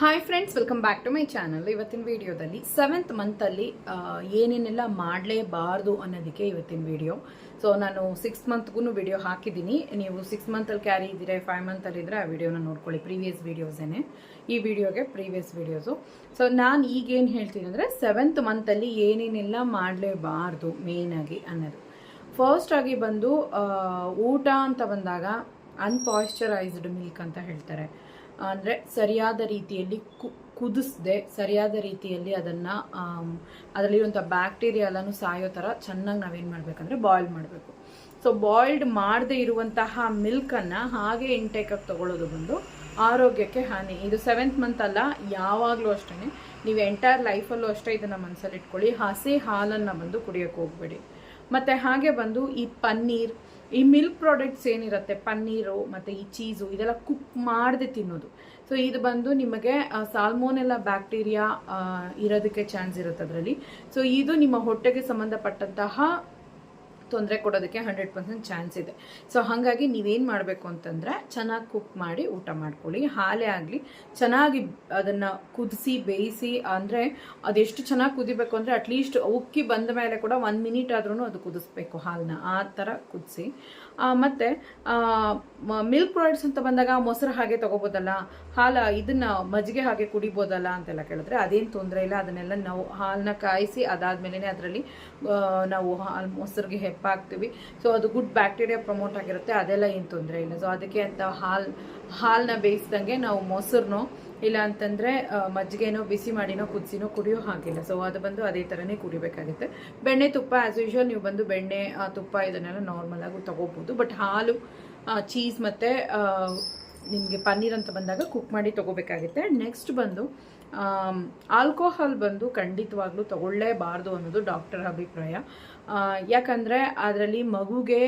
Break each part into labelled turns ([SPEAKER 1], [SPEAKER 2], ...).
[SPEAKER 1] Hi friends welcome back to my channel ಇವತ್ತಿನ ವಿಡಿಯೋದಲ್ಲಿ seventh ಮಂತಲ್ಲಿ ಏನೇನೆಲ್ಲ ಮಾಡಲೇಬಾರ್ದು ಅನ್ನೋದಕ್ಕೆ ಇವತ್ತಿನ ವಿಡಿಯೋ ಸೊ ನಾನು ಸಿಕ್ಸ್ ಮಂತ್ಗೂ ವಿಡಿಯೋ ಹಾಕಿದ್ದೀನಿ. ನೀವು ಸಿಕ್ಸ್ ಮಂತಲ್ಲಿ ಕ್ಯಾರಿ ಇದ್ದೀರಾ ಫೈವ್ ಮಂತಲ್ಲಿ ಇದ್ದರೆ ಆ ವಿಡಿಯೋನ ನೋಡ್ಕೊಳ್ಳಿ. ಪ್ರೀವಿಯಸ್ ವಿಡಿಯೋಸೇನೆ ಈ ವಿಡಿಯೋಗೆ ಪ್ರೀವಿಯಸ್ ವೀಡಿಯೋಸು ಸೊ ನಾನು ಈಗೇನು ಹೇಳ್ತೀನಿ ಅಂದರೆ ಸೆವೆಂತ್ ಮಂತಲ್ಲಿ ಏನೇನೆಲ್ಲ ಮಾಡಲೇಬಾರ್ದು ಮೇಯ್ನಾಗಿ ಅನ್ನೋದು. ಫಸ್ಟ್ ಆಗಿ ಬಂದು ಊಟ ಅಂತ ಬಂದಾಗ ಅನ್ಪಾಯ್ಶ್ಚರೈಸ್ಡ್ ಮಿಲ್ಕ್ ಅಂತ ಹೇಳ್ತಾರೆ. ಅಂದರೆ ಸರಿಯಾದ ರೀತಿಯಲ್ಲಿ ಕು, ಕುದಿಸ್ದೆ, ಸರಿಯಾದ ರೀತಿಯಲ್ಲಿ ಅದನ್ನು ಅದರಲ್ಲಿರುವಂಥ ಬ್ಯಾಕ್ಟೀರಿಯಾ ಎಲ್ಲನೂ ಸಾಯೋ ಥರ ಚೆನ್ನಾಗಿ ನಾವೇನು ಮಾಡಬೇಕಂದ್ರೆ ಬಾಯ್ಲ್ ಮಾಡಬೇಕು. ಸೊ ಬಾಯ್ಲ್ಡ್ ಮಾಡದೇ ಇರುವಂತಹ ಮಿಲ್ಕನ್ನು ಹಾಗೆ ಇಂಟೇಕಾಗಿ ತಗೊಳ್ಳೋದು ಬಂದು ಆರೋಗ್ಯಕ್ಕೆ ಹಾನಿ. ಇದು ಸೆವೆಂತ್ ಮಂತ್ ಅಲ್ಲ, ಯಾವಾಗಲೂ ಅಷ್ಟೇ ನೀವು ಎಂಟೈರ್ ಲೈಫಲ್ಲೂ ಅಷ್ಟೇ ಇದನ್ನು ಮನಸ್ಸಲ್ಲಿ ಇಟ್ಕೊಳ್ಳಿ ಹಸಿ ಹಾಲನ್ನು ಬಂದು ಕುಡಿಯೋಕ್ಕೆ ಹೋಗಬೇಡಿ. ಮತ್ತು ಹಾಗೆ ಬಂದು ಈ ಪನ್ನೀರ್ ಈ ಮಿಲ್ಕ್ ಪ್ರಾಡಕ್ಟ್ಸ್ ಏನಿರುತ್ತೆ? ಪನ್ನೀರು, ಮತ್ತು ಈ ಚೀಸು ಇದೆಲ್ಲ ಕುಕ್ ಮಾಡದೆ ತಿನ್ನೋದು. ಸೊ ಇದು ಬಂದು ನಿಮಗೆ ಸಾಲ್ಮೋನೆಲ್ಲ ಬ್ಯಾಕ್ಟೀರಿಯಾ ಇರೋದಕ್ಕೆ ಚಾನ್ಸ್ ಇರುತ್ತೆ ಅದರಲ್ಲಿ. ಸೊ ಇದು ನಿಮ್ಮ ಹೊಟ್ಟೆಗೆ ಸಂಬಂಧಪಟ್ಟಂತಹ ತೊಂದರೆ ಕೊಡೋದಕ್ಕೆ ಹಂಡ್ರೆಡ್ ಪರ್ಸೆಂಟ್ ಚಾನ್ಸ್ ಇದೆ. ಸೊ ಹಾಗಾಗಿ ನೀವೇನು ಮಾಡಬೇಕು ಅಂತಂದರೆ ಚೆನ್ನಾಗಿ ಕುಕ್ ಮಾಡಿ ಊಟ ಮಾಡ್ಕೊಳ್ಳಿ. ಹಾಲೇ ಆಗಲಿ, ಚೆನ್ನಾಗಿ ಅದನ್ನು ಕುದಿಸಿ, ಬೇಯಿಸಿ, ಅಂದರೆ ಅದೆಷ್ಟು ಚೆನ್ನಾಗಿ ಕುದಿಬೇಕು ಅಂದರೆ ಅಟ್ಲೀಸ್ಟ್ ಉಕ್ಕಿ ಬಂದ ಮೇಲೆ ಕೂಡ ಒಂದು ಮಿನಿಟ್ ಆದ್ರೂ ಅದು ಕುದಿಸ್ಬೇಕು ಹಾಲನ್ನ ಆ ಥರ ಕುದಿಸಿ. ಮತ್ತು ಮಿಲ್ಕ್ ಪ್ರಾಡಕ್ಟ್ಸ್ ಅಂತ ಬಂದಾಗ ಮೊಸರು ಹಾಗೆ ತಗೋಬೋದಲ್ಲ, ಹಾಲ ಇದನ್ನ ಮಜ್ಜಿಗೆ ಹಾಗೆ ಕುಡಿಬೋದಲ್ಲ ಅಂತೆಲ್ಲ ಕೇಳಿದ್ರೆ ಅದೇನು ತೊಂದರೆ ಇಲ್ಲ, ಅದನ್ನೆಲ್ಲ ನಾವು ಹಾಲನ್ನ ಕಾಯಿಸಿ ಅದಾದ್ಮೇಲೆ ಅದರಲ್ಲಿ ನಾವು ಹಾಲು ಮೊಸರಿಗೆ ಹೆಪ್ಪಾಕ್ತೀವಿ ಸೊ ಅದು ಗುಡ್ ಬ್ಯಾಕ್ಟೀರಿಯಾ ಪ್ರಮೋಟ್ ಆಗಿರುತ್ತೆ, ಅದೆಲ್ಲ ಏನು ತೊಂದರೆ ಇಲ್ಲ. ಸೊ ಅದಕ್ಕೆ ಅಂತ ಹಾಲು ಹಾಲನ್ನ ಬೇಯಿಸ್ದಂಗೆ ನಾವು ಮೊಸರನ್ನೋ ಇಲ್ಲ ಅಂತಂದರೆ ಮಜ್ಜಿಗೆನೋ, ಬಿಸಿ ಮಾಡಿನೋ, ಕುದಿಸಿನೋ ಕುಡಿಯೋ ಹಾಗಿಲ್ಲ. ಸೊ ಅದು ಬಂದು ಅದೇ ಥರನೇ ಕುಡಿಬೇಕಾಗುತ್ತೆ. ಬೆಣ್ಣೆ ತುಪ್ಪ ಆ್ಯಸ್ ಯೂಶ್ವಲ್ ನೀವು ಬಂದು ಬೆಣ್ಣೆ ತುಪ್ಪ ಇದನ್ನೆಲ್ಲ ನಾರ್ಮಲ್ ಆಗಿ ತಗೋಬೋದು. ಬಟ್ ಹಾಲು ಚೀಸ್ ಮತ್ತು ನಿಮಗೆ ಪನ್ನೀರ್ ಅಂತ ಬಂದಾಗ ಕುಕ್ ಮಾಡಿ ತಗೋಬೇಕಾಗುತ್ತೆ. ನೆಕ್ಸ್ಟ್ ಬಂದು ಆಲ್ಕೋಹಾಲ್ ಬಂದು ಖಂಡಿತವಾಗ್ಲೂ ತಗೊಳ್ಳೇಬಾರ್ದು ಅನ್ನೋದು ಡಾಕ್ಟರ್ ಅಭಿಪ್ರಾಯ. ಯಾಕಂದರೆ ಅದರಲ್ಲಿ ಮಗುಗೆ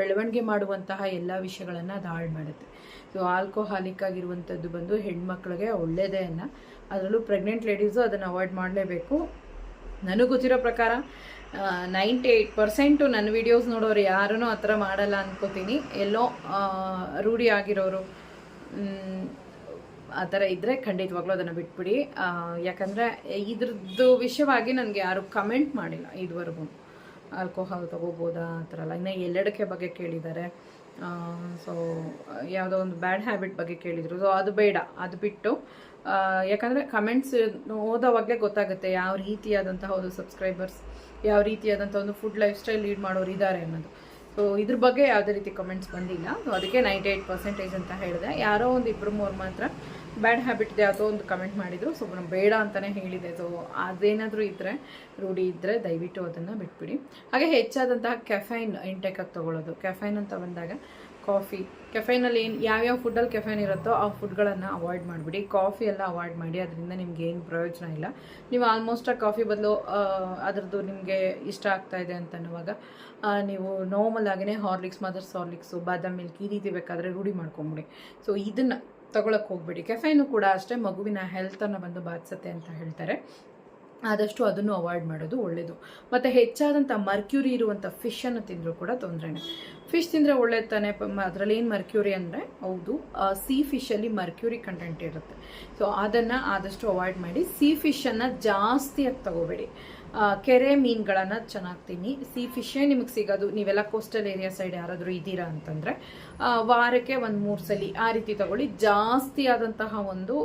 [SPEAKER 1] ಬೆಳವಣಿಗೆ ಮಾಡುವಂತಹ ಎಲ್ಲ ವಿಷಯಗಳನ್ನು ಅದು ಹಾಳು ಮಾಡುತ್ತೆ. ಸೊ ಆಲ್ಕೋಹಾಲಿಕ್ ಆಗಿರುವಂಥದ್ದು ಬಂದು ಹೆಣ್ಮಕ್ಳಿಗೆ ಒಳ್ಳೆಯದೇ ಅನ್ನ ಅದರಲ್ಲೂ ಪ್ರೆಗ್ನೆಂಟ್ ಲೇಡೀಸು ಅದನ್ನು ಅವಾಯ್ಡ್ ಮಾಡಲೇಬೇಕು. ನನಗೆ ಗೊತ್ತಿರೋ ಪ್ರಕಾರ ನೈಂಟಿ ಏಯ್ಟ್ ಪರ್ಸೆಂಟು ನನ್ನ ವಿಡಿಯೋಸ್ ನೋಡೋರು ಯಾರೂ ಆ ಥರ ಮಾಡಲ್ಲ ಅನ್ಕೋತೀನಿ. ಎಲ್ಲೋ ರೂಢಿ ಆಗಿರೋರು ಆ ಥರ ಇದ್ದರೆ ಖಂಡಿತವಾಗ್ಲೂ ಅದನ್ನು ಬಿಟ್ಬಿಡಿ. ಯಾಕಂದರೆ ಇದ್ರದ್ದು ವಿಷಯವಾಗಿ ನನಗೆ ಯಾರು ಕಮೆಂಟ್ ಮಾಡಿಲ್ಲ ಇದುವರೆಗೂ. ಆಲ್ಕೋಹಾಲ್ ತಗೋಬೋದಾ ಆ ಥರ ಎಲ್ಲ. ಇನ್ನು ಎಲ್ಲೆಡಕ್ಕೆ ಬಗ್ಗೆ ಕೇಳಿದ್ದಾರೆ. ಸೊ ಯಾವುದೋ ಒಂದು ಬ್ಯಾಡ್ ಹ್ಯಾಬಿಟ್ ಬಗ್ಗೆ ಕೇಳಿದರು. ಸೊ ಅದು ಬೇಡ. ಅದು ಬಿಟ್ಟು ಯಾಕಂದರೆ ಕಮೆಂಟ್ಸ್ ಓದೋವಾಗಲೇ ಗೊತ್ತಾಗುತ್ತೆ ಯಾವ ರೀತಿಯಾದಂತಹ ಒಂದು ಸಬ್ಸ್ಕ್ರೈಬರ್ಸ್ ಯಾವ ರೀತಿಯಾದಂಥ ಒಂದು ಫುಡ್ ಲೈಫ್ ಸ್ಟೈಲ್ ಲೀಡ್ ಮಾಡೋರು ಇದ್ದಾರೆ ಅನ್ನೋದು. ಸೊ ಇದ್ರ ಬಗ್ಗೆ ಯಾವುದೇ ರೀತಿ ಕಮೆಂಟ್ಸ್ ಬಂದಿಲ್ಲ. ಸೊ ಅದಕ್ಕೆ ನೈಂಟಿ ಏಯ್ಟ್ ಪರ್ಸೆಂಟೇಜ್ ಅಂತ ಹೇಳಿದೆ. ಯಾರೋ ಒಂದು ಇಬ್ಬರು ಮೂರು ಮಾತ್ರ ಬ್ಯಾಡ್ ಹ್ಯಾಬಿಟ್ ಇದೆ ಯಾವುದೋ ಒಂದು ಕಮೆಂಟ್ ಮಾಡಿದರು. ಸೊ ನಾನು ಬೇಡ ಅಂತಲೇ ಹೇಳಿದೆ. ಸೊ, ಅದೇನಾದರೂ ಇದ್ದರೆ ರೂಢಿ ಇದ್ದರೆ ದಯವಿಟ್ಟು ಅದನ್ನು ಬಿಟ್ಬಿಡಿ. ಹಾಗೆ ಹೆಚ್ಚಾದಂತಹ ಕೆಫೈನ್ ಇಂಟೇಕಾಗಿ ತೊಗೊಳ್ಳೋದು. ಕೆಫೈನ್ ಅಂತ ಬಂದಾಗ ಕಾಫಿ ಕೆಫೈನಲ್ಲಿ ಏನು, ಯಾವ್ಯಾವ ಫುಡ್ಡಲ್ಲಿ ಕೆಫೈನ್ ಇರುತ್ತೋ ಆ ಫುಡ್ಗಳನ್ನು ಅವಾಯ್ಡ್ ಮಾಡಿಬಿಡಿ. ಕಾಫಿ ಎಲ್ಲ ಅವಾಯ್ಡ್ ಮಾಡಿ, ಅದರಿಂದ ನಿಮ್ಗೆ ಏನು ಪ್ರಯೋಜನ ಇಲ್ಲ. ನೀವು ಆಲ್ಮೋಸ್ಟ್ ಆ ಕಾಫಿ ಬದಲು ಅದರದ್ದು ನಿಮಗೆ ಇಷ್ಟ ಆಗ್ತಾ ಇದೆ ಅಂತ ಅನ್ನುವಾಗ ನೀವು ನಾರ್ಮಲ್ ಆಗಿನೇ ಹಾರ್ಲಿಕ್ಸ್ ಮದರ್ಸ್ ಹಾರ್ಲಿಕ್ಸು ಬಾದಾಮ್ ಮಿಲ್ಕ್ ಈ ರೀತಿ ಬೇಕಾದರೆ ರೂಢಿ ಮಾಡ್ಕೊಂಬಿಡಿ. ಸೊ ಇದನ್ನು ತಗೊಳಕ್ಕೆ ಹೋಗ್ಬೇಡಿ. ಕೆಫೈನು ಕೂಡ ಅಷ್ಟೇ ಮಗುವಿನ ಹೆಲ್ತನ್ನು ಬಂದು ಬಾಧಿಸುತ್ತೆ ಅಂತ ಹೇಳ್ತಾರೆ. ಆದಷ್ಟು ಅದನ್ನು ಅವಾಯ್ಡ್ ಮಾಡೋದು ಒಳ್ಳೆಯದು ಮತ್ತು ಹೆಚ್ಚಾದಂಥ ಮರ್ಕ್ಯೂರಿ ಇರುವಂಥ ಫಿಶನ್ನು ತಿಂದರೂ ಕೂಡ ತೊಂದರೆನೇ. ಫಿಶ್ ತಿಂದರೆ ಒಳ್ಳೆದು ತಾನೆ ಅದರಲ್ಲಿ ಏನು ಮರ್ಕ್ಯೂರಿ ಅಂದರೆ, ಹೌದು ಸಿ ಫಿಶಲ್ಲಿ ಮರ್ಕ್ಯೂರಿ ಕಂಟೆಂಟ್ ಇರುತ್ತೆ. ಸೊ ಅದನ್ನು ಆದಷ್ಟು ಅವಾಯ್ಡ್ ಮಾಡಿ ಸಿ ಫಿಶನ್ನು ಜಾಸ್ತಿಯಾಗಿ ತಗೋಬೇಡಿ. ಕೆರೆ ಮೀನುಗಳನ್ನು ತಿನ್ನಿ ಸಿ ಫಿಶೇ ನಿಮಗೆ ಸಿಗೋದು. ನೀವೆಲ್ಲ ಕೋಸ್ಟಲ್ ಏರಿಯಾ ಸೈಡ್ ಯಾರಾದರೂ ಇದ್ದೀರಾ ಅಂತಂದರೆ ವಾರಕ್ಕೆ ಒಂದು ಮೂರು ಸಲ ಆ ರೀತಿ ತಗೊಳ್ಳಿ. ಜಾಸ್ತಿ ಆದಂತಹ ಒಂದು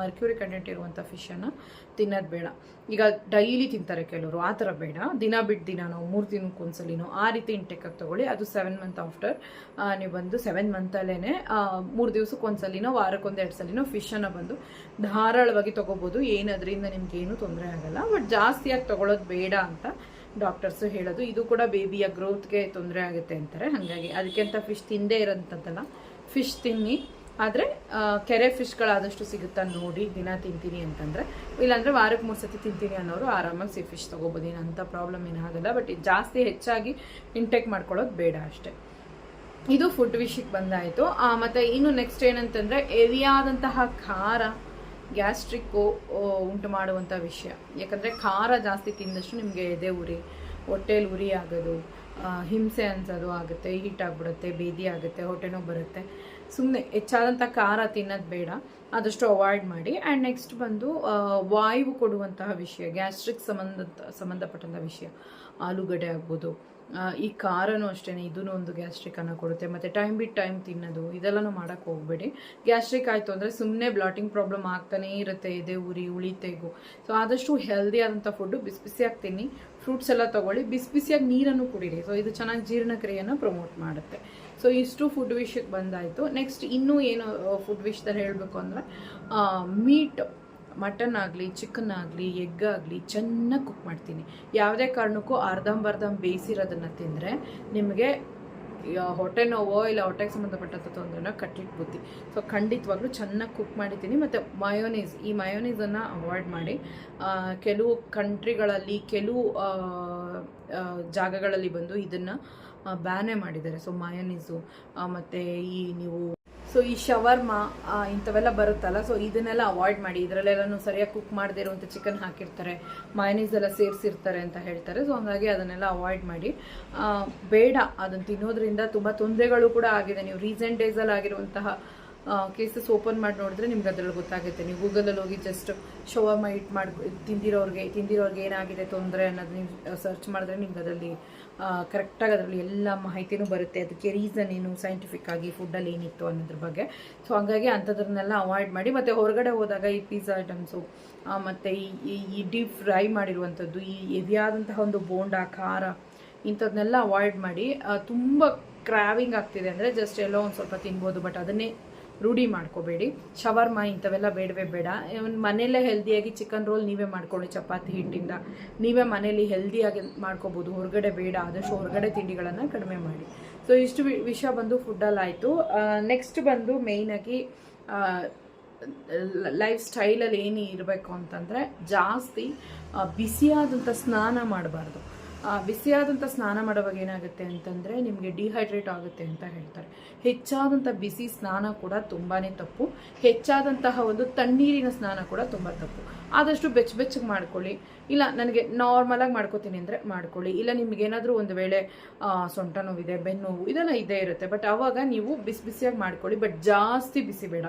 [SPEAKER 1] ಮರ್ಕ್ಯೂರಿ ಕಂಟೆಂಟ್ ಇರುವಂಥ ಫಿಶನ್ನು ತಿನ್ನೋದು ಬೇಡ. ಈಗ ಡೈಲಿ ತಿಂತಾರೆ ಕೆಲವರು. ಆ ಥರ ಬೇಡ. ದಿನ ಬಿಟ್ಟು ದಿನ ನಾವು ಮೂರು ದಿನಕ್ಕೆ ಒಂದ್ಸಲಿನೋ ಆ ರೀತಿ ಇಂಟೆಕ್ಕಾಗಿ ತಗೊಳ್ಳಿ. ಅದು ಸೆವೆನ್ ಮಂತ್ ಆಫ್ಟರ್ ನೀವು ಬಂದು ಸೆವೆನ್ ಮಂತಲ್ಲೇ ಮೂರು ದಿವ್ಸಕ್ಕೆ ಒಂದ್ಸಲಿನೋ ವಾರಕ್ಕೊಂದು ಎರಡು ಸಲಿನೋ ಫಿಶನ್ನು ಬಂದು ಧಾರಾಳವಾಗಿ ತೊಗೋಬೋದು. ಏನು ಅದರಿಂದ ಏನು ತೊಂದರೆ ಆಗಲ್ಲ. ಬಟ್ ಜಾಸ್ತಿಯಾಗಿ ತಗೊಳ್ಳೋದು ಬೇಡ ಅಂತ ಡಾಕ್ಟರ್ಸು ಹೇಳೋದು. ಇದು ಕೂಡ ಬೇಬಿಯ ಗ್ರೋತ್ಗೆ ತೊಂದರೆ ಆಗುತ್ತೆ ಅಂತಾರೆ. ಹಾಗಾಗಿ ಅದಕ್ಕೆ ಅಂತ ಫಿಶ್ ತಿಂದೇ ಇರೋಂಥದ್ದಲ್ಲ. ಫಿಶ್ ತಿನ್ನಿ. ಆದರೆ ಕೆರೆ ಫಿಶ್ಗಳಾದಷ್ಟು ಸಿಗುತ್ತಾ ನೋಡಿ, ದಿನ ತಿಂತೀನಿ ಅಂತಂದರೆ. ಇಲ್ಲಾಂದರೆ ವಾರಕ್ಕೆ ಮೂರು ಸತಿ ತಿಂತೀನಿ ಅನ್ನೋರು ಆರಾಮಾಗಿ ಸಿ ಫಿಶ್ ತೊಗೋಬೋದು. ಏನು ಪ್ರಾಬ್ಲಮ್ ಏನಾಗಲ್ಲ ಬಟ್ ಜಾಸ್ತಿ ಹೆಚ್ಚಾಗಿ ಇಂಟೇಕ್ ಮಾಡ್ಕೊಳ್ಳೋದು ಬೇಡ ಅಷ್ಟೇ. ಇದು ಫುಡ್ ವಿಷಯಕ್ಕೆ ಬಂದಾಯಿತು. ಮತ್ತು ಇನ್ನು ನೆಕ್ಸ್ಟ್ ಏನಂತಂದರೆ ಎವಿಯಾದಂತಹ ಖಾರ ಗ್ಯಾಸ್ಟ್ರಿಕ್ಕು ಉಂಟು ಮಾಡುವಂಥ ವಿಷಯ. ಯಾಕಂದರೆ ಖಾರ ಜಾಸ್ತಿ ತಿಂದಷ್ಟು ನಿಮಗೆ ಎದೆ ಉರಿ, ಹೊಟ್ಟೆಲಿ ಉರಿ ಆಗೋದು ಹಿಂಸೆ ಅನ್ಸೋದು ಆಗುತ್ತೆ, ಹೀಟ್ ಆಗಿಬಿಡುತ್ತೆ, ಬೇದಿ ಆಗುತ್ತೆ, ಹೊಟ್ಟೆ ನೋವು ಬರುತ್ತೆ. ಸುಮ್ಮನೆ ಹೆಚ್ಚಾದಂಥ ಖಾರ ತಿನ್ನೋದು ಬೇಡ. ಆದಷ್ಟು ಅವಾಯ್ಡ್ ಮಾಡಿ. ಆ್ಯಂಡ್ ನೆಕ್ಸ್ಟ್ ಬಂದು ವಾಯು ಕೊಡುವಂತಹ ವಿಷಯ, ಗ್ಯಾಸ್ಟ್ರಿಕ್ ಸಂಬಂಧ, ಸಂಬಂಧಪಟ್ಟಂಥ ವಿಷಯ. ಆಲೂಗಡ್ಡೆ ಆಗ್ಬೋದು ಈ ಖಾರನೂ ಅಷ್ಟೇ ಇದೂ ಒಂದು ಗ್ಯಾಸ್ಟ್ರಿಕ್ ಅನ್ನು ಕೊಡುತ್ತೆ. ಮತ್ತು ಟೈಮ್ ಬಿಟ್ ಟೈಮ್ ತಿನ್ನೋದು, ಇದೆಲ್ಲನೂ ಮಾಡೋಕ್ಕೆ ಹೋಗಬೇಡಿ. ಗ್ಯಾಸ್ಟ್ರಿಕ್ ಆಯಿತು ಅಂದರೆ ಸುಮ್ಮನೆ ಬ್ಲಾಟಿಂಗ್ ಪ್ರಾಬ್ಲಮ್ ಆಗ್ತಾನೇ ಇರುತ್ತೆ ಇದೆ ಉರಿ ಉಳಿತೆಗೂ ಸೊ ಆದಷ್ಟು ಹೆಲ್ದಿ ಆದಂಥ ಫುಡ್ಡು ಬಿಸಿ ಬಿಸಿಯಾಗಿ ತಿನ್ನಿ. ಫ್ರೂಟ್ಸ್ ಎಲ್ಲ ತೊಗೊಳ್ಳಿ. ಬಿಸಿ ಬಿಸಿಯಾಗಿ ನೀರನ್ನು ಕುಡೀರಿ. ಸೊ ಇದು ಚೆನ್ನಾಗಿ ಜೀರ್ಣಕ್ರಿಯೆಯನ್ನು ಪ್ರಮೋಟ್ ಮಾಡುತ್ತೆ. ಸೊ ಇಷ್ಟು ಫುಡ್ ವಿಷಯಕ್ಕೆ ಬಂದಾಯಿತು. ನೆಕ್ಸ್ಟ್ ಇನ್ನೂ ಏನು ಫುಡ್ ವಿಷಯದಲ್ಲಿ ಹೇಳಬೇಕು ಅಂದರೆ ಮೀಟ್ ಮಟನ್ ಆಗಲಿ ಚಿಕನ್ ಆಗಲಿ ಎಗ್ ಆಗಲಿ ಚೆನ್ನಾಗಿ ಕುಕ್ ಮಾಡ್ತೀನಿ. ಯಾವುದೇ ಕಾರಣಕ್ಕೂ ಅರ್ಧಂಬರ್ಧಂ ಬೇಯಿಸಿರೋದನ್ನು ತಿಂದರೆ ನಿಮಗೆ ಹೊಟ್ಟೆ ನೋವೋ ಇಲ್ಲ ಹೊಟ್ಟೆಗೆ ಸಂಬಂಧಪಟ್ಟಂಥ ತೊಂದರೆನ ಕಟ್ಲಿಕ್ಕೆ ಬುದ್ಧಿ. ಸೊ ಖಂಡಿತವಾಗ್ಲೂ ಚೆನ್ನಾಗಿ ಕುಕ್ ಮಾಡಿದ್ದೀನಿ. ಮತ್ತು ಮಯೋನೀಸ್ ಈ ಮಯೋನೀಸನ್ನು ಅವಾಯ್ಡ್ ಮಾಡಿ. ಕೆಲವು ಕಂಟ್ರಿಗಳಲ್ಲಿ ಕೆಲವು ಜಾಗಗಳಲ್ಲಿ ಬಂದು ಇದನ್ನು ಬ್ಯಾನೇ ಮಾಡಿದ್ದಾರೆ. ಸೊ ಮಯೋನೀಸು ಮತ್ತು ಈ ನೀವು ಸೊ ಈ ಶವರ್ಮ ಇಂಥವೆಲ್ಲ ಬರುತ್ತಲ್ಲ ಸೊ ಇದನ್ನೆಲ್ಲ ಅವಾಯ್ಡ್ ಮಾಡಿ, ಇದರಲ್ಲೆಲ್ಲನೂ ಸರಿಯಾಗಿ ಕುಕ್ ಮಾಡದೇ ಇರುವಂಥ ಚಿಕನ್ ಹಾಕಿರ್ತಾರೆ ಮಯನೀಸ್ ಎಲ್ಲ ಸೇರಿಸಿರ್ತಾರೆ ಅಂತ ಹೇಳ್ತಾರೆ ಸೊ ಹಂಗಾಗಿ ಅದನ್ನೆಲ್ಲ ಅವಾಯ್ಡ್ ಮಾಡಿ. ಬೇಡ ಅದನ್ನು ತಿನ್ನೋದ್ರಿಂದ ತುಂಬ ತೊಂದರೆಗಳು ಕೂಡ ಆಗಿದೆ. ನೀವು ರೀಸೆಂಟ್ ಡೇಸಲ್ಲಿ ಆಗಿರುವಂತಹ ಕೇಸಸ್ ಓಪನ್ ಮಾಡಿ ನೋಡಿದ್ರೆ ನಿಮ್ಗೆ ಅದ್ರಲ್ಲಿ ಗೊತ್ತಾಗುತ್ತೆ. ನೀವು ಗೂಗಲಲ್ಲಿ ಹೋಗಿ ಜಸ್ಟ್ ಶವರ್ಮ ಇಟ್ ಮಾಡಿ ತಿಂದಿರೋರಿಗೆ ತಿಂದಿರೋರಿಗೆ ಏನಾಗಿದೆ ತೊಂದರೆ ಅನ್ನೋದು ನೀವು ಸರ್ಚ್ ಮಾಡಿದ್ರೆ ನಿಮ್ಗೆ ಅದರಲ್ಲಿ ಕರೆಕ್ಟಾಗಿ ಅದರಲ್ಲಿ ಎಲ್ಲ ಮಾಹಿತಿನೂ ಬರುತ್ತೆ. ಅದಕ್ಕೆ ರೀಸನ್ ಏನು ಸೈಂಟಿಫಿಕ್ ಆಗಿ ಫುಡ್ಡಲ್ಲಿ ಏನಿತ್ತು ಅನ್ನೋದ್ರ ಬಗ್ಗೆ. ಸೊ ಹಂಗಾಗಿ ಅಂಥದ್ರನ್ನೆಲ್ಲ ಅವಾಯ್ಡ್ ಮಾಡಿ, ಮತ್ತು ಹೊರಗಡೆ ಹೋದಾಗ ಈ ಪಿಜ್ಜಾ ಐಟಮ್ಸು ಮತ್ತು ಈ ಡೀಪ್ ಫ್ರೈ ಮಾಡಿರುವಂಥದ್ದು, ಈ ಎವಿಯಾದಂತಹ ಒಂದು ಬೋಂಡಾ, ಖಾರ ಇಂಥದನ್ನೆಲ್ಲ ಅವಾಯ್ಡ್ ಮಾಡಿ ತುಂಬ ಕ್ರಾವಿಂಗ್ ಆಗ್ತಿದೆ ಅಂದರೆ ಜಸ್ಟ್ ಎಲ್ಲೋ ಒಂದು ಸ್ವಲ್ಪ ತಿನ್ಬೋದು ಬಟ್ ಅದನ್ನೇ ರೂಢಿ ಮಾಡ್ಕೋಬೇಡಿ. ಶವರ್ಮ ಇಂಥವೆಲ್ಲ ಬೇಡವೇ ಬೇಡ. ಮನೆಯಲ್ಲೇ ಹೆಲ್ದಿಯಾಗಿ ಚಿಕನ್ ರೋಲ್ ನೀವೇ ಮಾಡ್ಕೊಳ್ಳಿ ಚಪಾತಿ ಹಿಟ್ಟಿಂದ. ನೀವೇ ಮನೇಲಿ ಹೆಲ್ದಿಯಾಗಿ ಮಾಡ್ಕೋಬೋದು. ಹೊರಗಡೆ ಬೇಡ. ಆದಷ್ಟು ಹೊರಗಡೆ ತಿಂಡಿಗಳನ್ನು ಕಡಿಮೆ ಮಾಡಿ. ಸೊ ಇಷ್ಟು ವಿಷಯ ಬಂದು ಫುಡ್ಡಲ್ಲಿ ಆಯಿತು. ನೆಕ್ಸ್ಟ್ ಬಂದು ಮೇಯ್ನಾಗಿ ಲೈಫ್ ಸ್ಟೈಲಲ್ಲಿ ಏನು ಇರಬೇಕು ಅಂತಂದರೆ ಜಾಸ್ತಿ ಬಿಸಿಯಾದಂಥ ಸ್ನಾನ ಮಾಡಬಾರ್ದು. ಬಿಸಿಯಾದಂಥ ಸ್ನಾನ ಮಾಡುವಾಗ ಏನಾಗುತ್ತೆ ಅಂತಂದರೆ ನಿಮಗೆ ಡಿಹೈಡ್ರೇಟ್ ಆಗುತ್ತೆ ಅಂತ ಹೇಳ್ತಾರೆ. ಹೆಚ್ಚಾದಂಥ ಬಿಸಿ ಸ್ನಾನ ಕೂಡ ತುಂಬಾ ತಪ್ಪು. ಹೆಚ್ಚಾದಂತಹ ಒಂದು ತಣ್ಣೀರಿನ ಸ್ನಾನ ಕೂಡ ತುಂಬ ತಪ್ಪು. ಆದಷ್ಟು ಬೆಚ್ಚ ಬೆಚ್ಚಗೆ ಮಾಡ್ಕೊಳ್ಳಿ. ಇಲ್ಲ, ನನಗೆ ನಾರ್ಮಲಾಗಿ ಮಾಡ್ಕೋತೀನಿ ಅಂದರೆ ಮಾಡ್ಕೊಳ್ಳಿ. ಇಲ್ಲ, ನಿಮ್ಗೆ ಏನಾದರೂ ಒಂದು ವೇಳೆ ಸೊಂಟ ನೋವಿದೆ, ಬೆನ್ನು ನೋವು, ಇದೆಲ್ಲ ಇದ್ದೇ ಇರುತ್ತೆ. ಬಟ್ ಆವಾಗ ನೀವು ಬಿಸಿ ಬಿಸಿಯಾಗಿ ಮಾಡ್ಕೊಳ್ಳಿ. ಬಟ್ ಜಾಸ್ತಿ ಬಿಸಿ ಬೇಡ.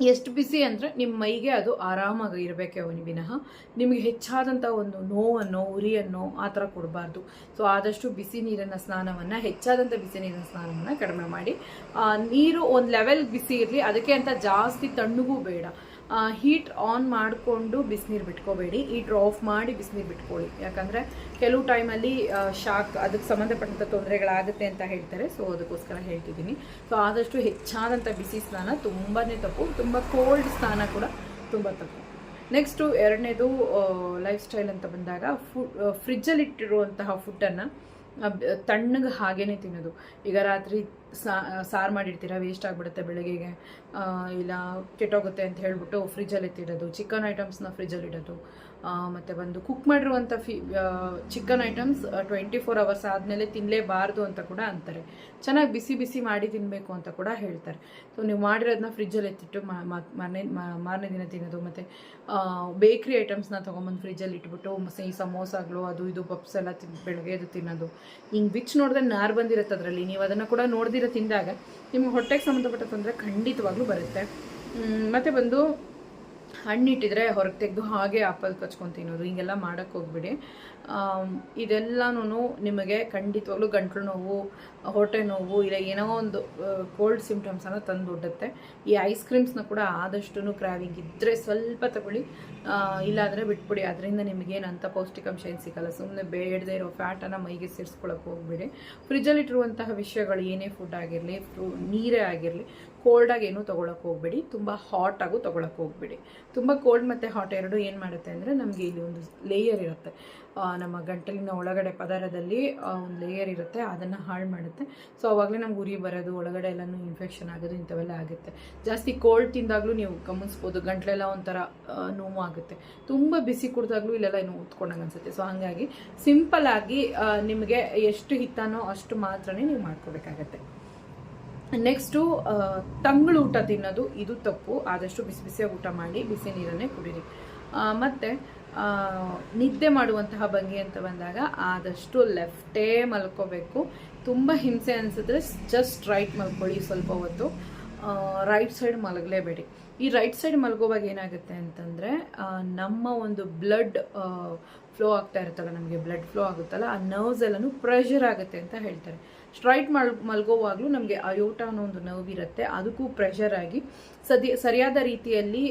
[SPEAKER 1] ಎಷ್ಟು ಬಿಸಿ ಅಂದರೆ ನಿಮ್ಮ ಮೈಗೆ ಅದು ಆರಾಮಾಗಿ ಇರಬೇಕೆ ವಿನಃ. ನಿಮಗೆ ಹೆಚ್ಚಾದಂಥ ಒಂದು ನೋವನ್ನು, ಉರಿಯನ್ನು ಆ ಥರ ಕೊಡಬಾರ್ದು. ಸೊ ಆದಷ್ಟು ಬಿಸಿ ನೀರಿನ ಸ್ನಾನವನ್ನು ಹೆಚ್ಚಾದಂಥ ಬಿಸಿ ನೀರಿನ ಸ್ನಾನವನ್ನು ಕಡಿಮೆ ಮಾಡಿ. ನೀರು ಒಂದು ಲೆವೆಲ್ ಬಿಸಿ ಇರಲಿ, ಅದಕ್ಕೆ ಅಂತ ಜಾಸ್ತಿ ತಣ್ಣಗೂ ಬೇಡ. ಹೀಟ್ ಆನ್ ಮಾಡಿಕೊಂಡು ಬಿಸಿನೀರು ಬಿಟ್ಕೋಬೇಡಿ. ಹೀಟ್ರ್ ಆಫ್ ಮಾಡಿ ಬಿಸಿನೀರು ಬಿಟ್ಕೊಳ್ಳಿ. ಯಾಕಂದರೆ ಕೆಲವು ಟೈಮಲ್ಲಿ ಶಾಕ್ ಅದಕ್ಕೆ ಸಂಬಂಧಪಟ್ಟಂಥ ತೊಂದರೆಗಳಾಗುತ್ತೆ ಅಂತ ಹೇಳ್ತಾರೆ. ಸೊ ಅದಕ್ಕೋಸ್ಕರ ಹೇಳ್ತಿದ್ದೀನಿ. ಸೊ ಆದಷ್ಟು ಹೆಚ್ಚಾದಂಥ ಬಿಸಿ ಸ್ನಾನ ತುಂಬಾ ತಪ್ಪು. ತುಂಬ ಕೋಲ್ಡ್ ಸ್ನಾನ ಕೂಡ ತುಂಬ ತಪ್ಪು. ನೆಕ್ಸ್ಟು ಎರಡನೇದು ಲೈಫ್ ಸ್ಟೈಲ್ ಅಂತ ಬಂದಾಗ ಫು ಫ್ರಿಜ್ಜಲ್ಲಿಟ್ಟಿರುವಂತಹ ಫುಡ್ಡನ್ನು ತಣ್ಣಗೆ ಹಾಗೇ ತಿನ್ನೋದು. ಈಗ ರಾತ್ರಿ ಸಾರು ಮಾಡಿರ್ತೀರಾ ವೇಸ್ಟ್ ಆಗಿಬಿಡುತ್ತೆ ಬೆಳಗ್ಗೆಗೆ. ಇಲ್ಲ ಕೆಟ್ಟೋಗುತ್ತೆ ಅಂತ ಹೇಳಿಬಿಟ್ಟು ಫ್ರಿಜ್ಜಲ್ಲಿ ಎತ್ತಿಡೋದು ಚಿಕನ್ ಐಟಮ್ಸ್ನ ಫ್ರಿಜ್ಜಲ್ಲಿ ಇಡೋದು. ಮತ್ತು ಬಂದು ಕುಕ್ ಮಾಡಿರುವಂಥ ಫಿ chicken items twenty four hours ಆದಮೇಲೆ ತಿನ್ನಲೇಬಾರ್ದು ಅಂತ ಕೂಡ ಅಂತಾರೆ. ಚೆನ್ನಾಗಿ ಬಿಸಿ ಬಿಸಿ ಮಾಡಿ ತಿನ್ನಬೇಕು ಅಂತ ಕೂಡ ಹೇಳ್ತಾರೆ. ಸೊ ನೀವು ಮಾಡಿರೋದನ್ನ ಫ್ರಿಜ್ಜಲ್ಲಿ ಎತ್ತಿಟ್ಟು ಮ- ಮ- ಮನೆ, ಮ- ಮಾರನೇ ದಿನ ತಿನ್ನೋದು, ಮತ್ತು ಬೇಕ್ರಿ ಐಟಮ್ಸ್ನ ತೊಗೊಂಬಂದು ಫ್ರಿಜ್ಜಲ್ಲಿ ಇಟ್ಬಿಟ್ಟು, ಈ ಸಮೋಸಾಗಳು ಅದು ಇದು ಪಪ್ಸ್ ಎಲ್ಲ ತಿನ್, ಬೆಳಗ್ಗೆ ಅದು ತಿನ್ನೋದು. ಹಿಂಗೆ ವಿಚ್ ನೋಡಿದ್ರೆ ನಾರು ಬಂದಿರುತ್ತೆ ಅದರಲ್ಲಿ. ನೀವು ಅದನ್ನು ಕೂಡ ನೋಡ್ದಿರ ತಿಂದಾಗ ನಿಮ್ಗೆ ಹೊಟ್ಟೆಗೆ ಸಂಬಂಧಪಟ್ಟ ತೊಂದರೆ ಖಂಡಿತವಾಗ್ಲೂ ಬರುತ್ತೆ. ಮತ್ತೆ ಬಂದು ಹಣ್ಣಿಟ್ಟಿದ್ರೆ ಹೊರಗೆ ತೆಗೆದು ಹಾಗೆ ಆಪಲ್ ಕಚ್ಕೊಂಡು ತಿನ್ನೋದು, ಹಿಂಗೆಲ್ಲ ಮಾಡೋಕ್ಕೆ ಹೋಗ್ಬಿಡಿ. ಇದೆಲ್ಲನೂ ನಿಮಗೆ ಖಂಡಿತವಾಗ್ಲೂ ಗಂಟ್ಲು ನೋವು, ಹೊಟ್ಟೆ ನೋವು, ಇಲ್ಲ ಏನೋ ಒಂದು ಕೋಲ್ಡ್ ಸಿಮ್ಟಮ್ಸನ್ನು ತಂದುಬಿಡುತ್ತೆ. ಈ ಐಸ್ ಕ್ರೀಮ್ಸ್ನ ಕೂಡ ಆದಷ್ಟು ಕ್ರಾವಿಂಗ್ ಇದ್ದರೆ ಸ್ವಲ್ಪ ತಗೊಳ್ಳಿ. ಇಲ್ಲಾಂದರೆ ಬಿಟ್ಬಿಡಿ. ಅದರಿಂದ ನಿಮಗೇನಂತ ಪೌಷ್ಟಿಕಾಂಶ ಏನು ಸಿಗಲ್ಲ. ಸುಮ್ಮನೆ ಬೇಡದೇ ಇರೋ ಫ್ಯಾಟನ್ನು ಮೈಗೆ ಸೇರಿಸ್ಕೊಳಕ್ಕೆ ಹೋಗ್ಬಿಡಿ. ಫ್ರಿಜ್ಜಲ್ಲಿಟ್ಟಿರುವಂತಹ ವಿಷಯಗಳು ಏನೇ ಫುಡ್ ಆಗಿರಲಿ ನೀರೇ ಆಗಿರಲಿ ಕೋಲ್ಡಾಗಿ ಏನೂ ತೊಗೊಳಕ್ಕೆ ಹೋಗ್ಬೇಡಿ. ತುಂಬ ಹಾಟಾಗೂ ತೊಗೊಳಕ್ಕೆ ಹೋಗ್ಬೇಡಿ. ತುಂಬ ಕೋಲ್ಡ್ ಮತ್ತು ಹಾಟ್ ಎರಡು ಏನು ಮಾಡುತ್ತೆ ಅಂದರೆ ನಮಗೆ ಇಲ್ಲಿ ಒಂದು ಲೇಯರ್ ಇರುತ್ತೆ. ನಮ್ಮ ಗಂಟಲಿನ ಒಳಗಡೆ ಪದರದಲ್ಲಿ ಒಂದು ಲೇಯರ್ ಇರುತ್ತೆ, ಅದನ್ನು ಹಾಳು ಮಾಡುತ್ತೆ. ಸೊ ಅವಾಗಲೇ ನಮ್ಗೆ ಉರಿ ಬರೋದು, ಒಳಗಡೆ ಎಲ್ಲನೂ ಇನ್ಫೆಕ್ಷನ್ ಆಗೋದು, ಇಂಥವೆಲ್ಲ ಆಗುತ್ತೆ. ಜಾಸ್ತಿ ಕೋಲ್ಡ್ ತಿಂದಾಗಲೂ ನೀವು ಗಮನಿಸ್ಬೋದು, ಗಂಟಲೆಲ್ಲ ಒಂಥರ ನೋವು ಆಗುತ್ತೆ. ತುಂಬ ಬಿಸಿ ಕುಡಿದಾಗಲೂ ಇಲ್ಲೆಲ್ಲ ಏನು ಉತ್ಕೊಂಡಂಗೆ ಅನಿಸುತ್ತೆ. ಸೊ ಹಾಗಾಗಿ ಸಿಂಪಲ್ ಆಗಿ ನಿಮಗೆ ಎಷ್ಟು ಹಿತ್ತಾನೋ ಅಷ್ಟು ಮಾತ್ರನೇ ನೀವು ಮಾಡ್ಕೋಬೇಕಾಗತ್ತೆ. ನೆಕ್ಸ್ಟು ತಂಗಳು ಊಟ ತಿನ್ನೋದು ಇದು ತಪ್ಪು. ಆದಷ್ಟು ಬಿಸಿ ಬಿಸಿಯಾಗಿ ಊಟ ಮಾಡಿ, ಬಿಸಿ ನೀರನ್ನೇ ಕುಡೀರಿ. ಮತ್ತು ನಿದ್ದೆ ಮಾಡುವಂತಹ ಭಂಗಿ ಅಂತ ಬಂದಾಗ ಆದಷ್ಟು ಲೆಫ್ಟೇ ಮಲ್ಕೋಬೇಕು. ತುಂಬ ಹಿಂಸೆ ಅನಿಸಿದ್ರೆ ಜಸ್ಟ್ ರೈಟ್ ಮಲ್ಕೊಳ್ಳಿ ಸ್ವಲ್ಪ ಹೊತ್ತು. ರೈಟ್ ಸೈಡ್ ಮಲಗಲೇಬೇಡಿ. ಈ ರೈಟ್ ಸೈಡ್ ಮಲ್ಗೋವಾಗ ಏನಾಗುತ್ತೆ ಅಂತಂದರೆ ನಮ್ಮ ಒಂದು ಬ್ಲಡ್ ಫ್ಲೋ ಆಗ್ತಾ ಇರುತ್ತಲ್ಲ, ನಮಗೆ ಬ್ಲಡ್ ಫ್ಲೋ ಆಗುತ್ತಲ್ಲ, ಆ ನರ್ವ್ಸ್ ಎಲ್ಲನೂ ಪ್ರೆಷರ್ ಆಗುತ್ತೆ ಅಂತ ಹೇಳ್ತಾರೆ. ಸ್ಟ್ರೈಟ್ ಮಲ್, ಮಲ್ಗೋವಾಗಲೂ ನಮಗೆ ಅಯೋಟ ಅನ್ನೋ ಒಂದು ನರ್ವ್ ಇರುತ್ತೆ. ಅದಕ್ಕೂ ಪ್ರೆಷರ್ ಆಗಿ ಸದಿ, ಸರಿಯಾದ ರೀತಿಯಲ್ಲಿ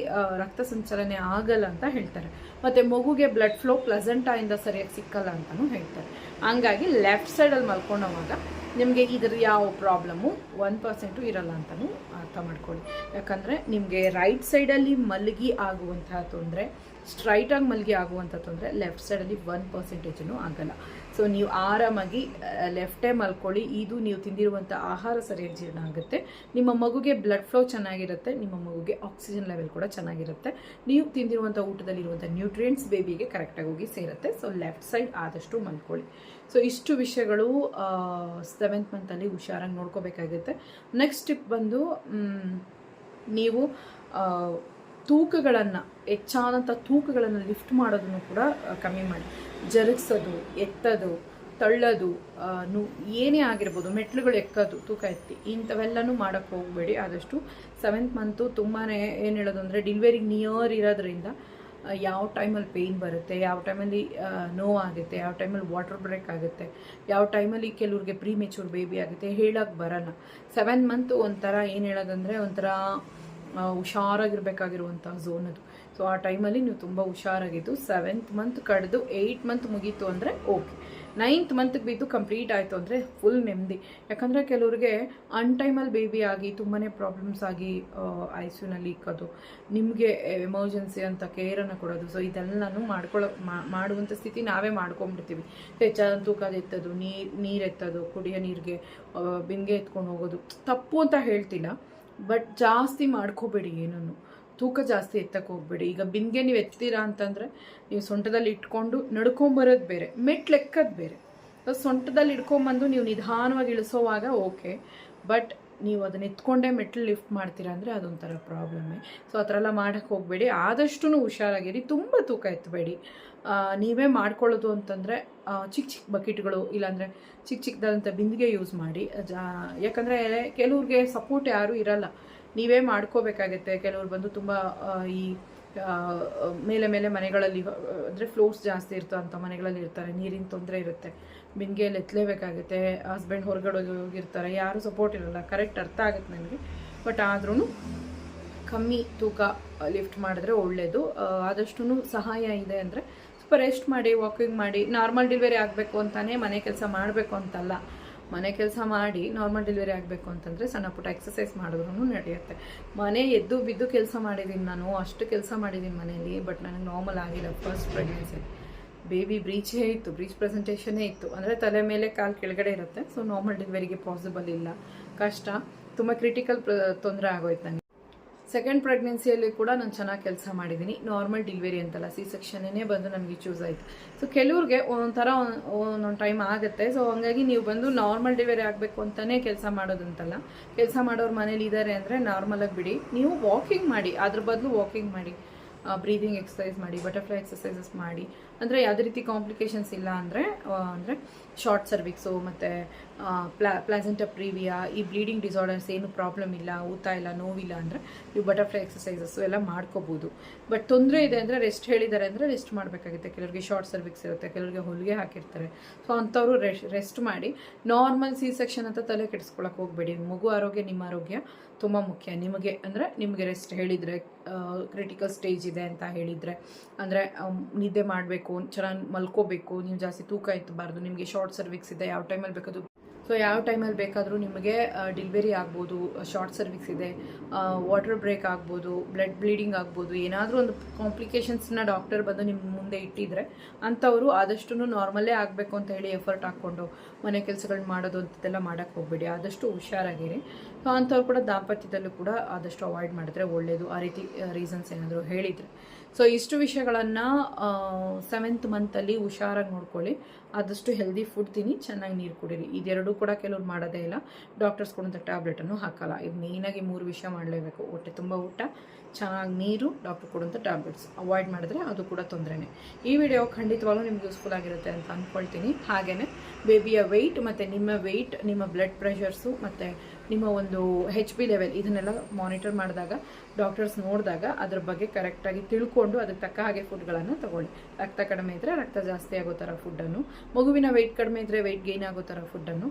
[SPEAKER 1] ರಕ್ತ ಸಂಚಲನೆ ಆಗಲ್ಲ ಅಂತ ಹೇಳ್ತಾರೆ. ಮತ್ತು ಮಗುಗೆ ಬ್ಲಡ್ ಫ್ಲೋ ಪ್ಲಸೆಂಟಾಯಿಂದ ಸರಿಯಾಗಿ ಸಿಕ್ಕಲ್ಲ ಅಂತಲೂ ಹೇಳ್ತಾರೆ. ಹಂಗಾಗಿ ಲೆಫ್ಟ್ ಸೈಡಲ್ಲಿ ಮಲ್ಕೊಂಡೋವಾಗ ನಿಮಗೆ ಇದ್ರ ಯಾವ ಪ್ರಾಬ್ಲಮ್ಮು ಒನ್ ಪರ್ಸೆಂಟು ಇರಲ್ಲ ಅಂತಲೂ ಅರ್ಥ ಮಾಡ್ಕೊಳ್ಳಿ. ಯಾಕಂದರೆ ನಿಮಗೆ ರೈಟ್ ಸೈಡಲ್ಲಿ ಮಲಗಿ ಆಗುವಂತಹ ತೊಂದರೆ ಸ್ಟ್ರೈಟಾಗಿ ಮಲಗಿ ಆಗುವಂಥ ತೊಂದರೆ ಲೆಫ್ಟ್ ಸೈಡಲ್ಲಿ ಒನ್ ಪರ್ಸೆಂಟೇಜೂ ಆಗಲ್ಲ. ಸೊ ನೀವು ಆರಾಮಾಗಿ ಲೆಫ್ಟೇ ಮಲ್ಕೊಳ್ಳಿ. ಇದು ನೀವು ತಿಂದಿರುವಂಥ ಆಹಾರ ಸರಿಯಾಗಿ ಜೀರ್ಣ ಆಗುತ್ತೆ. ನಿಮ್ಮ ಮಗುಗೆ ಬ್ಲಡ್ ಫ್ಲೋ ಚೆನ್ನಾಗಿರುತ್ತೆ, ನಿಮ್ಮ ಮಗುಗೆ ಆಕ್ಸಿಜನ್ ಲೆವೆಲ್ ಕೂಡ ಚೆನ್ನಾಗಿರುತ್ತೆ. ನೀವು ತಿಂದಿರುವಂಥ ಊಟದಲ್ಲಿರುವಂಥ ನ್ಯೂಟ್ರಿಯೆಂಟ್ಸ್ ಬೇಬಿಗೆ ಕರೆಕ್ಟಾಗಿ ಹೋಗಿ ಸೇರುತ್ತೆ. ಸೊ ಲೆಫ್ಟ್ ಸೈಡ್ ಆದಷ್ಟು ಮಲ್ಕೊಳ್ಳಿ. ಸೊ ಇಷ್ಟು ವಿಷಯಗಳು ಸೆವೆಂತ್ ಮಂತಲ್ಲಿ ಹುಷಾರಾಗಿ ನೋಡ್ಕೋಬೇಕಾಗುತ್ತೆ. ನೆಕ್ಸ್ಟ್ ಟಿಪ್ ಬಂದು ನೀವು ತೂಕಗಳನ್ನು ಹೆಚ್ಚಾದಂಥ ತೂಕಗಳನ್ನು ಲಿಫ್ಟ್ ಮಾಡೋದನ್ನು ಕೂಡ ಕಮ್ಮಿ ಮಾಡಿ. ಜರುಗಿಸೋದು, ಎತ್ತೋದು, ತಳ್ಳೋದು ನು, ಏನೇ ಆಗಿರ್ಬೋದು ಮೆಟ್ಲುಗಳು ಎಕ್ಕೋದು, ತೂಕ ಎತ್ತಿ, ಇಂಥವೆಲ್ಲನೂ ಮಾಡೋಕ್ಕೆ ಹೋಗಬೇಡಿ. ಆದಷ್ಟು ಸೆವೆಂತ್ ಮಂತು ತುಂಬಾ ಏನು ಹೇಳೋದು ಅಂದರೆ ಡಿಲಿವರಿಗೆ ನಿಯರ್ ಇರೋದ್ರಿಂದ ಯಾವ ಟೈಮಲ್ಲಿ ಪೇಯ್ನ್ ಬರುತ್ತೆ, ಯಾವ ಟೈಮಲ್ಲಿ ನೋವಾಗುತ್ತೆ, ಯಾವ ಟೈಮಲ್ಲಿ ವಾಟರ್ ಬ್ರೇಕ್ ಆಗುತ್ತೆ, ಯಾವ ಟೈಮಲ್ಲಿ ಕೆಲವ್ರಿಗೆ ಪ್ರೀ ಮೆಚೂರ್ ಬೇಬಿ ಆಗುತ್ತೆ ಹೇಳೋಕ್ಕೆ ಬರಲ್ಲ. ಸೆವೆನ್ ಮಂತ್ ಒಂಥರ ಏನು ಹೇಳೋದಂದರೆ ಒಂಥರ ಹುಷಾರಾಗಿರ್ಬೇಕಾಗಿರುವಂಥ ಝೋನ್ ಅದು. ಸೊ ಆ ಟೈಮಲ್ಲಿ ನೀವು ತುಂಬ ಹುಷಾರಾಗಿದ್ದು ಸೆವೆಂತ್ ಮಂತ್ ಕಡ್ದು ಏಯ್ಟ್ ಮಂತ್ ಮುಗೀತು ಅಂದರೆ ಓಕೆ ನೈನ್ತ್ ಮಂತ್ಗೆ ಬಿದ್ದು ಕಂಪ್ಲೀಟ್ ಆಯಿತು ಅಂದರೆ ಫುಲ್ ನೆಮ್ಮದಿ. ಯಾಕಂದರೆ ಕೆಲವ್ರಿಗೆ ಅನ್ ಟೈಮಲ್ಲಿ ಬೇಬಿ ಆಗಿ ತುಂಬಾ ಪ್ರಾಬ್ಲಮ್ಸ್ ಆಗಿ ಐ ಸಿಯುನಲ್ಲಿ ಇಕ್ಕೋದು, ನಿಮಗೆ ಎಮರ್ಜೆನ್ಸಿ ಅಂತ ಕೇರನ್ನು ಕೊಡೋದು. ಸೊ ಇದೆಲ್ಲನೂ ಮಾಡ್ಕೊಳ್ಳೋ ಮಾ- ಮಾಡುವಂಥ ಸ್ಥಿತಿ ನಾವೇ ಮಾಡ್ಕೊಂಡ್ಬಿಡ್ತೀವಿ. ಹೆಚ್ಚಾದ ತೂಕ ಎತ್ತೋದು ನೀರು ನೀರು ಎತ್ತೋದು, ಕುಡಿಯೋ ನೀರಿಗೆ ಬಿಂಗೆ ಎತ್ಕೊಂಡು ಹೋಗೋದು. ತಪ್ಪು ಅಂತ ಹೇಳ್ತಿಲ್ಲ ಬಟ್ ಜಾಸ್ತಿ ಮಾಡ್ಕೋಬೇಡಿ ಏನನ್ನು. ತೂಕ ಜಾಸ್ತಿ ಎತ್ತಕ್ಕೆ ಹೋಗ್ಬೇಡಿ. ಈಗ ಬಿಂದಿಗೆ ನೀವು ಎತ್ತೀರಾ ಅಂತಂದರೆ ನೀವು ಸೊಂಟದಲ್ಲಿ ಇಟ್ಕೊಂಡು ನಡ್ಕೊಂಬರೋದು ಬೇರೆ ಮೆಟ್ಲು ಎಕ್ಕೋದು ಬೇರೆ. ಸೊಂಟದಲ್ಲಿ ಇಟ್ಕೊಂಬಂದು ನೀವು ನಿಧಾನವಾಗಿ ಇಳಿಸೋವಾಗ ಓಕೆ, ಬಟ್ ನೀವು ಅದನ್ನ ಎತ್ಕೊಂಡೇ ಮೆಟ್ಲು ಲಿಫ್ಟ್ ಮಾಡ್ತೀರಾ ಅಂದರೆ ಅದೊಂಥರ ಪ್ರಾಬ್ಲಮ್ಮೇ ಸೊ ಆ ಥರ ಎಲ್ಲ ಮಾಡೋಕ್ಕೆ ಹೋಗಬೇಡಿ. ಆದಷ್ಟು ಹುಷಾರಾಗಿರಿ. ತುಂಬ ತೂಕ ಎತ್ತಬೇಡಿ. ನೀವೇ ಮಾಡ್ಕೊಳ್ಳೋದು ಅಂತಂದರೆ ಚಿಕ್ಕ ಚಿಕ್ಕ ಬಕೆಟ್ಗಳು, ಇಲ್ಲಾಂದರೆ ಚಿಕ್ಕ ಚಿಕ್ಕದಾದಂಥ ಬಿಂದಿಗೆ ಯೂಸ್ ಮಾಡಿ. ಜಾ ಯಾಕಂದರೆ ಕೆಲವ್ರಿಗೆ ಸಪೋರ್ಟ್ ಯಾರೂ ಇರಲ್ಲ. ನೀವೇ ಮಾಡ್ಕೋಬೇಕಾಗತ್ತೆ. ಕೆಲವ್ರು ಬಂದು ತುಂಬ ಈ ಮೇಲೆ ಮೇಲೆ ಮನೆಗಳಲ್ಲಿ ಅಂದರೆ ಫ್ಲೋರ್ಸ್ ಜಾಸ್ತಿ ಇರ್ತವಂಥ ಮನೆಗಳಲ್ಲಿ ಇರ್ತಾರೆ. ನೀರಿನ ತೊಂದರೆ ಇರುತ್ತೆ. ಬಿಂದಿಗೆಯಲ್ಲಿ ಎತ್ತಲೇಬೇಕಾಗುತ್ತೆ ಹಸ್ಬೆಂಡ್ ಹೊರಗಡೆ ಹೋಗಿರ್ತಾರೆ. ಯಾರೂ ಸಪೋರ್ಟ್ ಇರಲ್ಲ. ಕರೆಕ್ಟ್ ಅರ್ಥ ಆಗುತ್ತೆ ನನಗೆ. ಬಟ್ ಆದ್ರೂ ಕಮ್ಮಿ ತೂಕ ಲಿಫ್ಟ್ ಮಾಡಿದ್ರೆ ಒಳ್ಳೆಯದು ಆದಷ್ಟು ಸಹಾಯ ಇದೆ ಅಂದರೆ ಸ್ವಲ್ಪ ರೆಸ್ಟ್ ಮಾಡಿ ವಾಕಿಂಗ್ ಮಾಡಿ ನಾರ್ಮಲ್ ಡೆಲಿವರಿ ಆಗಬೇಕು ಅಂತಾನೆ ಮನೆ ಕೆಲಸ ಮಾಡಬೇಕು ಅಂತಲ್ಲ. ಮನೆ ಕೆಲಸ ಮಾಡಿ ನಾರ್ಮಲ್ ಡೆಲಿವರಿ ಆಗಬೇಕು ಅಂತಂದರೆ ಸಣ್ಣ ಪುಟ್ಟ ಎಕ್ಸಸೈಸ್ ಮಾಡಿದ್ರೂ ನಡೆಯುತ್ತೆ. ಮನೆ ಎದ್ದು ಬಿದ್ದು ಕೆಲಸ ಮಾಡಿದ್ದೀನಿ ನಾನು, ಅಷ್ಟು ಕೆಲಸ ಮಾಡಿದ್ದೀನಿ ಮನೆಯಲ್ಲಿ ಬಟ್ ನನಗೆ ನಾರ್ಮಲ್ ಆಗಿಲ್ಲ ಫಸ್ಟ್ ಪ್ರೆಗ್ನೆನ್ಸಿ ಬೇಬಿ ಬ್ರೀಚೇ ಇತ್ತು ಬ್ರೀಚ್ ಪ್ರೆಸೆಂಟೇಷನೇ ಇತ್ತು. ಅಂದರೆ ತಲೆ ಮೇಲೆ ಕಾಲು ಕೆಳಗಡೆ ಇರುತ್ತೆ ಸೊ ನಾರ್ಮಲ್ ಡೆಲಿವರಿಗೆ ಪಾಸಿಬಲ್ ಇಲ್ಲ. ಕಷ್ಟ, ತುಂಬ ಕ್ರಿಟಿಕಲ್ ತೊಂದರೆ ಆಗೋಯ್ತು ನನಗೆ ಸೆಕೆಂಡ್ ಪ್ರೆಗ್ನೆನ್ಸಿಯಲ್ಲಿ ಕೂಡ ನಾನು ಚೆನ್ನಾಗಿ ಕೆಲಸ ಮಾಡಿದ್ದೀನಿ ನಾರ್ಮಲ್ ಡಿಲಿವರಿ ಅಂತಲ್ಲ ಸಿ ಸೆಕ್ಷನ್ನೇ ಬಂದು ನನಗೆ ಚೂಸ್ ಆಯಿತು. ಸೊ ಕೆಲವ್ರಿಗೆ ಒಂಥರ ಒಂದೊಂದು ಟೈಮ್ ಆಗುತ್ತೆ. ಸೊ ಹಂಗಾಗಿ ನೀವು ಬಂದು ನಾರ್ಮಲ್ ಡಿಲಿವರಿ ಆಗಬೇಕು ಅಂತಲೇ ಕೆಲಸ ಮಾಡೋದಂತಲ್ಲ. ಕೆಲಸ ಮಾಡೋರು ಮನೇಲಿ ಇದ್ದಾರೆ ಅಂದರೆ ನಾರ್ಮಲಾಗಿ ಬಿಡಿ. ನೀವು ವಾಕಿಂಗ್ ಮಾಡಿ, ಅದ್ರ ಬದಲು ವಾಕಿಂಗ್ ಮಾಡಿ. ಬ್ರೀದಿಂಗ್ ಎಕ್ಸಸೈಸ್ ಮಾಡಿ ಬಟರ್ಫ್ಲೈ ಎಕ್ಸಸೈಸಸ್ ಮಾಡಿ. ಅಂದರೆ ಯಾವುದೇ ರೀತಿ ಕಾಂಪ್ಲಿಕೇಶನ್ಸ್ ಇಲ್ಲ ಅಂದರೆ ಅಂದರೆ ಶಾರ್ಟ್ ಸರ್ವಿಕ್ಸು ಮತ್ತು ಪ್ಲಾ ಪ್ಲಾಸೆಂಟ ಪ್ರೀವಿಯಾ ಈ ಬ್ಲೀಡಿಂಗ್ ಡಿಸಾರ್ಡರ್ಸ್ ಏನು ಪ್ರಾಬ್ಲಮ್ ಇಲ್ಲ, ಊತ ಇಲ್ಲ, ನೋವಿಲ್ಲ ಅಂದರೆ ನೀವು ಬಟರ್ಫ್ಲೈ ಎಕ್ಸಸೈಸಸ್ಸು ಎಲ್ಲ ಮಾಡ್ಕೋಬೋದು. ಬಟ್ ತೊಂದರೆ ಇದೆ ಅಂದರೆ ರೆಸ್ಟ್ ಹೇಳಿದ್ದಾರೆ ಅಂದರೆ ರೆಸ್ಟ್ ಮಾಡಬೇಕಾಗುತ್ತೆ. ಕೆಲವರಿಗೆ ಶಾರ್ಟ್ ಸರ್ವಿಕ್ಸ್ ಇರುತ್ತೆ, ಕೆಲವರಿಗೆ ಹೊಲಿಗೆ ಹಾಕಿರ್ತಾರೆ. ಸೊ ಅಂಥವ್ರು ರೆಸ್ಟ್ ರೆಸ್ಟ್ ಮಾಡಿ ನಾರ್ಮಲ್ ಸಿ ಸೆಕ್ಷನ್ ಅಂತ ತಲೆ ಕೆಡಿಸ್ಕೊಳಕ್ಕೆ ಹೋಗಬೇಡಿ. ಮಗು ಆರೋಗ್ಯ, ನಿಮ್ಮ ಆರೋಗ್ಯ. ತುಂಬ ಮುಖ್ಯ. ನಿಮಗೆ ಅಂದರೆ ನಿಮಗೆ ರೆಸ್ಟ್ ಹೇಳಿದರೆ ಕ್ರಿಟಿಕಲ್ ಸ್ಟೇಜ್ ಇದೆ ಅಂತ ಹೇಳಿದರೆ, ಅಂದರೆ ನಿದ್ದೆ ಮಾಡಬೇಕು, ಚೆನ್ನಾಗಿ ಮಲ್ಕೋಬೇಕು, ನೀವು ಜಾಸ್ತಿ ತೂಕ ಎತ್ತಬಾರ್ದು, ನಿಮಗೆ ಶಾರ್ಟ್ ಸರ್ವಿಕ್ಸ್ ಇದೆ, ಯಾವ ಟೈಮಲ್ಲಿ ಬೇಕಾದರೂ ಸೊ ಯಾವ ಟೈಮಲ್ಲಿ ಬೇಕಾದರೂ ನಿಮಗೆ ಡಿಲಿವರಿ ಆಗ್ಬೋದು ಶಾರ್ಟ್ ಸರ್ವಿಕ್ಸ್ ಇದೆ ವಾಟರ್ ಬ್ರೇಕ್ ಆಗ್ಬೋದು ಬ್ಲಡ್ ಬ್ಲೀಡಿಂಗ್ ಆಗ್ಬೋದು, ಏನಾದರೂ ಒಂದು ಕಾಂಪ್ಲಿಕೇಶನ್ಸ್ನ ಡಾಕ್ಟರ್ ಬಂದು ನಿಮ್ಮ ಮುಂದೆ ಇಟ್ಟಿದ್ರೆ, ಅಂಥವರು ಆದಷ್ಟು ನಾರ್ಮಲ್ಲೇ ಆಗಬೇಕು ಅಂತ ಹೇಳಿ ಎಫರ್ಟ್ ಹಾಕ್ಕೊಂಡು ಮನೆ ಕೆಲಸಗಳನ್ನ ಮಾಡೋದು, ಅಂಥದ್ದೆಲ್ಲ ಮಾಡೋಕ್ಕೆ ಹೋಗ್ಬೇಡಿ. ಆದಷ್ಟು ಹುಷಾರಾಗಿರಿ. ಸೊ ಅಂಥವ್ರು ಕೂಡ ದಾಂಪತ್ಯದಲ್ಲೂ ಕೂಡ ಆದಷ್ಟು ಅವಾಯ್ಡ್ ಮಾಡಿದ್ರೆ ಒಳ್ಳೆಯದು ಆ ರೀತಿ ರೀಸನ್ಸ್ ಏನಾದರೂ ಹೇಳಿದರೆ. ಸೊ ಇಷ್ಟು ವಿಷಯಗಳನ್ನು ಸೆವೆಂತ್ ಮಂತಲ್ಲಿ ಹುಷಾರಾಗಿ ನೋಡ್ಕೊಳ್ಳಿ. ಆದಷ್ಟು ಹೆಲ್ದಿ ಫುಡ್ ತಿನ್ನಿ, ಚೆನ್ನಾಗಿ ನೀರು ಕುಡೀರಿ. ಇದೆರಡೂ ಕೂಡ ಕೆಲವ್ರು ಮಾಡೋದೇ ಇಲ್ಲ. ಡಾಕ್ಟರ್ಸ್ ಕೊಡುವಂಥ ಟ್ಯಾಬ್ಲೆಟನ್ನು ಹಾಕಲ್ಲ. ಇದು ಮೇಯ್ನಾಗಿ ಮೂರು ವಿಷಯ ಮಾಡಲೇಬೇಕು. ಹೊಟ್ಟೆ ತುಂಬ ಊಟ ಚೆನ್ನಾಗಿ ನೀರು ಡಾಕ್ಟರ್ ಕೊಡುವಂಥ ಟ್ಯಾಬ್ಲೆಟ್ಸ್ ಅವಾಯ್ಡ್ ಮಾಡಿದ್ರೆ ಅದು ಕೂಡ ತೊಂದರೆನೇ. ಈ ವಿಡಿಯೋ ಖಂಡಿತವಾಗ್ಲೂ ನಿಮ್ಗೆ ಯೂಸ್ಫುಲ್ ಆಗಿರುತ್ತೆ ಅಂತ ಅಂದ್ಕೊಳ್ತೀನಿ ಹಾಗೆಯೇ ಬೇಬಿಯ ವೆಯ್ಟ್ ಮತ್ತು ನಿಮ್ಮ ವೆಯ್ಟ್ ನಿಮ್ಮ ಬ್ಲಡ್ ಪ್ರೆಷರ್ಸು ಮತ್ತು ನಿಮ್ಮ ಒಂದು ಹೆಚ್ ಬಿ ಲೆವೆಲ್ ಇದನ್ನೆಲ್ಲ ಮಾನಿಟರ್ ಮಾಡಿದಾಗ ಡಾಕ್ಟರ್ಸ್ ನೋಡಿದಾಗ ಅದ್ರ ಬಗ್ಗೆ ಕರೆಕ್ಟಾಗಿ ತಿಳ್ಕೊಂಡು ಅದಕ್ಕೆ ತಕ್ಕ ಹಾಗೆ ಫುಡ್ಗಳನ್ನು ತಗೊಳ್ಳಿ. ರಕ್ತ ಕಡಿಮೆ ಇದ್ದರೆ ರಕ್ತ ಜಾಸ್ತಿ ಆಗೋ ಥರ ಫುಡ್ಡನ್ನು ಮಗುವಿನ ವೆಯ್ಟ್ ಕಡಿಮೆ ಇದ್ದರೆ ವೆಯ್ಟ್ ಗೇನ್ ಆಗೋ ಥರ ಫುಡ್ಡನ್ನು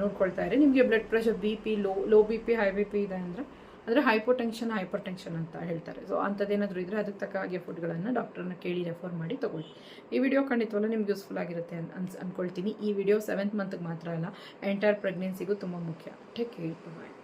[SPEAKER 1] ನೋಡ್ಕೊಳ್ತಾ ಇರಿ. ನಿಮಗೆ blood pressure B P low low B P high B P ಇದೆ ಅಂದರೆ ಅಂದರೆ ಹೈಪೋಟೆನ್ಷನ್ ಹೈಪರ್ ಟೆನ್ಷನ್ ಅಂತ ಹೇಳ್ತಾರೆ. ಸೊ ಅಂಥದ್ದೇನಾದರೂ ಇದ್ದರೆ ಅದಕ್ಕೆ ತಕ್ಕ ಹಾಗೆ ಫುಡ್ಗಳನ್ನು ಡಾಕ್ಟರ್ನ ಕೇಳಿ ರೆಫರ್ ಮಾಡಿ ತಗೊಳ್ಳಿ. ಈ ವಿಡಿಯೋ ಖಂಡಿತವಲ್ಲ ನಿಮ್ಗೆ ಯೂಸ್ಫುಲ್ ಆಗಿರುತ್ತೆ ಅನ್, ಅನ್ಸ್ ಅಂದ್ಕೊಳ್ತೀನಿ ಈ ವಿಡಿಯೋ ಸೆವೆಂತ್ ಮಂತ್ಗೆ ಮಾತ್ರ ಅಲ್ಲ ಎಂಟೈರ್ ಪ್ರೆಗ್ನೆನ್ಸಿಗೂ ತುಂಬ ಮುಖ್ಯ. Take care bye